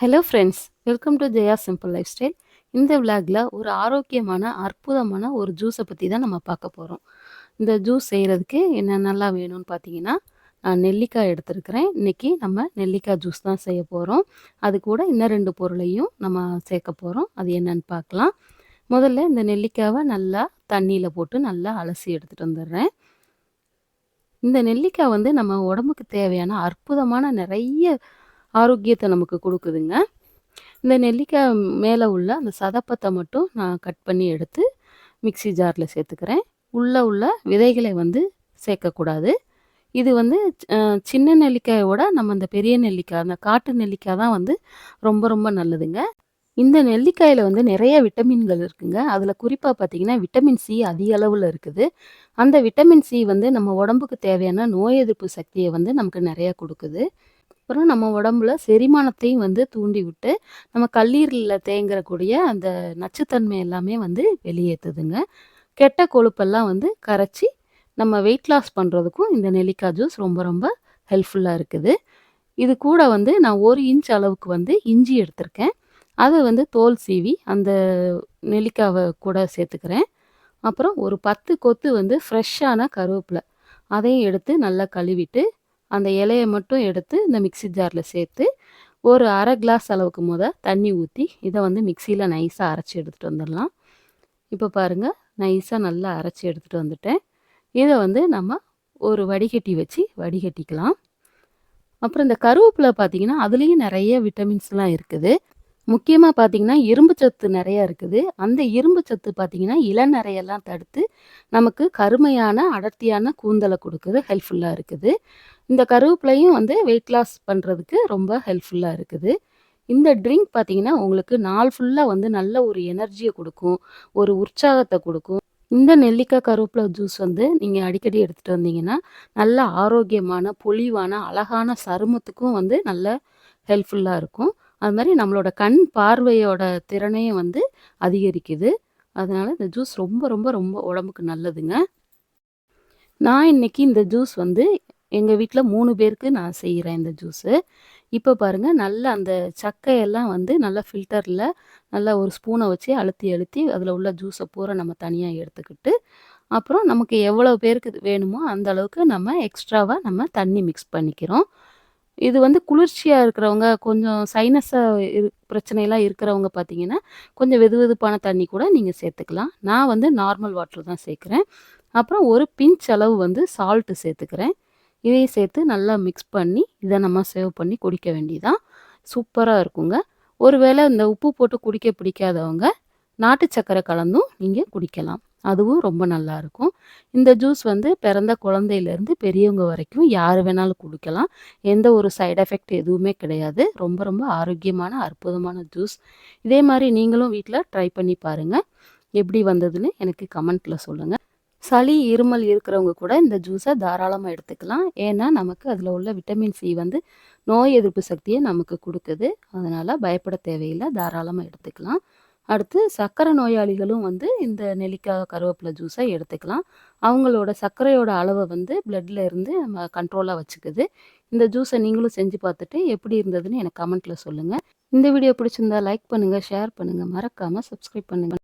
Hello friends welcome to Jaya simple life style இந்த விளாகில் ஒரு ஆரோக்கியமான அற்புதமான ஒரு ஜூஸை பற்றி தான் நம்ம பார்க்க போகிறோம் இந்த ஜூஸ் செய்கிறதுக்கு என்னென்னலாம் வேணும்னு பார்த்தீங்கன்னா நான் நெல்லிக்காய் எடுத்துருக்கிறேன். இன்றைக்கி நம்ம நெல்லிக்காய் ஜூஸ் தான் செய்ய போகிறோம் அது கூட இன்னும் ரெண்டு பொருளையும் நம்ம சேர்க்க போகிறோம் அது என்னன்னு பார்க்கலாம். முதல்ல இந்த நெல்லிக்காவை நல்லா தண்ணியில் போட்டு நல்லா அலசி எடுத்துகிட்டு வந்துடுறேன். இந்த நெல்லிக்காய் வந்து நம்ம உடம்புக்கு தேவையான அற்புதமான நிறைய ஆரோக்கியத்தை நமக்கு கொடுக்குதுங்க. இந்த நெல்லிக்காய் மேலே உள்ள அந்த சதப்பத்தை மட்டும் நான் கட் பண்ணி எடுத்து மிக்சி ஜாரில் சேர்த்துக்கிறேன். உள்ளே உள்ள விதைகளை வந்து சேர்க்கக்கூடாது. இது வந்து சின்ன நெல்லிக்காயோட நம்ம இந்த பெரிய நெல்லிக்காய் அந்த காட்டு நெல்லிக்காய் தான் வந்து ரொம்ப ரொம்ப நல்லதுங்க. இந்த நெல்லிக்காயில் வந்து நிறைய விட்டமின்கள் இருக்குங்க. அதில் குறிப்பாக பார்த்தீங்கன்னா விட்டமின் சி அதிக அளவில் இருக்குது. அந்த விட்டமின் சி வந்து நம்ம உடம்புக்கு தேவையான நோய் எதிர்ப்பு சக்தியை வந்து நமக்கு நிறையா கொடுக்குது. அப்புறம் நம்ம உடம்புல செரிமானத்தையும் வந்து தூண்டி விட்டு நம்ம கல்லீரலில் தேங்கிறக்கூடிய அந்த நச்சுத்தன்மை எல்லாமே வந்து வெளியேற்றுதுங்க கெட்ட கொழுப்பெல்லாம் வந்து கரைச்சி நம்ம வெயிட் லாஸ் பண்ணுறதுக்கும் இந்த நெல்லிக்காய் ஜூஸ் ரொம்ப ரொம்ப ஹெல்ப்ஃபுல்லாக இருக்குது. இது கூட வந்து நான் ஒரு இன்ச் அளவுக்கு வந்து இஞ்சி எடுத்திருக்கேன். அதை வந்து தோல் சீவி அந்த நெல்லிக்காவை கூட சேர்த்துக்கிறேன். அப்புறம் ஒரு பத்து கொத்து வந்து ஃப்ரெஷ்ஷான கருவேப்பிலை அதையும் எடுத்து நல்லா கழுவிட்டு அந்த இலையை மட்டும் எடுத்து இந்த மிக்சி ஜாரில் சேர்த்து ஒரு அரை கிளாஸ் அளவுக்கு முத தண்ணி ஊற்றி இதை வந்து மிக்சியில் நைஸாக அரைச்சி எடுத்துகிட்டு வந்துடலாம். இப்போ பாருங்கள் நைஸாக நல்லா அரைச்சி எடுத்துகிட்டு வந்துட்டேன். இதை வந்து நம்ம ஒரு வடிகட்டி வச்சு வடிகட்டிக்கலாம். அப்புறம் இந்த கருவேப்பிலை பார்த்திங்கன்னா அதுலேயும் நிறைய விட்டமின்ஸ்லாம் இருக்குது. முக்கியமாக பார்த்தீங்கன்னா இரும்பு சத்து நிறையா இருக்குது. அந்த இரும்பு சத்து பார்த்திங்கன்னா இளநரையெல்லாம் தடுத்து நமக்கு கருமையான அடர்த்தியான கூந்தலை கொடுக்குது ஹெல்ப்ஃபுல்லாக இருக்குது. இந்த கருவேப்பிலையும் வந்து வெயிட் லாஸ் பண்ணுறதுக்கு ரொம்ப ஹெல்ப்ஃபுல்லாக இருக்குது. இந்த ட்ரிங்க் பார்த்தீங்கன்னா உங்களுக்கு நாள் ஃபுல்லாக வந்து நல்ல ஒரு எனர்ஜியை கொடுக்கும் ஒரு உற்சாகத்தை கொடுக்கும். இந்த நெல்லிக்காய் கருவேப்பிலை ஜூஸ் வந்து நீங்கள் அடிக்கடி எடுத்துகிட்டு வந்தீங்கன்னா நல்ல ஆரோக்கியமான பொலிவான அழகான சருமத்துக்கும் வந்து நல்ல ஹெல்ப்ஃபுல்லாக இருக்கும். அது மாதிரி நம்மளோட கண் பார்வையோட திறனையும் வந்து அதிகரிக்குது. அதனால் இந்த ஜூஸ் ரொம்ப ரொம்ப ரொம்ப உடம்புக்கு நல்லதுங்க. நான் இன்றைக்கி இந்த ஜூஸ் வந்து எங்கள் வீட்டில் மூணு பேருக்கு நான் செய்கிறேன் இந்த ஜூஸு இப்போ பாருங்கள் நல்ல அந்த சக்கையெல்லாம் வந்து நல்லா ஃபில்டரில் நல்லா ஒரு ஸ்பூனை வச்சு அழுத்தி அழுத்தி அதில் உள்ள ஜூஸை பூரா நம்ம தனியாக எடுத்துக்கிட்டு அப்புறம் நமக்கு எவ்வளோ பேருக்கு வேணுமோ அந்த அளவுக்கு நம்ம எக்ஸ்ட்ராவாக நம்ம தண்ணி மிக்ஸ் பண்ணிக்கிறோம். இது வந்து குளிர்ச்சியாக இருக்கிறவங்க கொஞ்சம் சைனஸாக இரு பிரச்சனையெல்லாம் இருக்கிறவங்க பார்த்தீங்கன்னா கொஞ்சம் வெது வெதுப்பான தண்ணி கூட நீங்கள் சேர்த்துக்கலாம். நான் வந்து நார்மல் வாட்டர் தான் சேர்க்குறேன். அப்புறம் ஒரு பிஞ்ச் அளவு வந்து சால்ட்டு சேர்த்துக்கிறேன். இதையும் சேர்த்து நல்லா மிக்ஸ் பண்ணி இதை நம்ம சேவ் பண்ணி குடிக்க வேண்டியதான் சூப்பராக இருக்குங்க. ஒருவேளை இந்த உப்பு போட்டு குடிக்க பிடிக்காதவங்க நாட்டு சக்கரை கலந்தும் நீங்கள் குடிக்கலாம். அதுவும் ரொம்ப நல்லாயிருக்கும் இந்த ஜூஸ் வந்து பிறந்த குழந்தையிலேருந்து பெரியவங்க வரைக்கும் யார் வேணாலும் குடிக்கலாம். எந்த ஒரு சைடு எஃபெக்ட் எதுவுமே கிடையாது. ரொம்ப ரொம்ப ஆரோக்கியமான அற்புதமான ஜூஸ் இதே மாதிரி நீங்களும் வீட்டில் ட்ரை பண்ணி பாருங்கள் எப்படி வந்ததுன்னு எனக்கு கமெண்ட்டில் சொல்லுங்கள் சளி இருமல் இருக்கிறவங்க கூட இந்த ஜூஸை தாராளமாக எடுத்துக்கலாம். ஏன்னா நமக்கு அதில் உள்ள விட்டமின் சி வந்து நோய் எதிர்ப்பு சக்தியை நமக்கு கொடுக்குது. அதனால் பயப்பட தேவையில்லை. தாராளமாக எடுத்துக்கலாம். அடுத்து சர்க்கரை நோயாளிகளும் வந்து இந்த நெல்லிக்காய் கருவேப்பிலை ஜூஸை எடுத்துக்கலாம். அவங்களோட சர்க்கரையோட அளவை வந்து பிளட்டில் இருந்து நம்ம கண்ட்ரோலாக வச்சுக்குது. இந்த ஜூஸை நீங்களும் செஞ்சு பார்த்துட்டு எப்படி இருந்ததுன்னு எனக்கு கமெண்ட்டில் சொல்லுங்கள் இந்த வீடியோ பிடிச்சிருந்தா லைக் பண்ணுங்கள் ஷேர் பண்ணுங்கள் மறக்காமல் சப்ஸ்கிரைப் பண்ணுங்கள்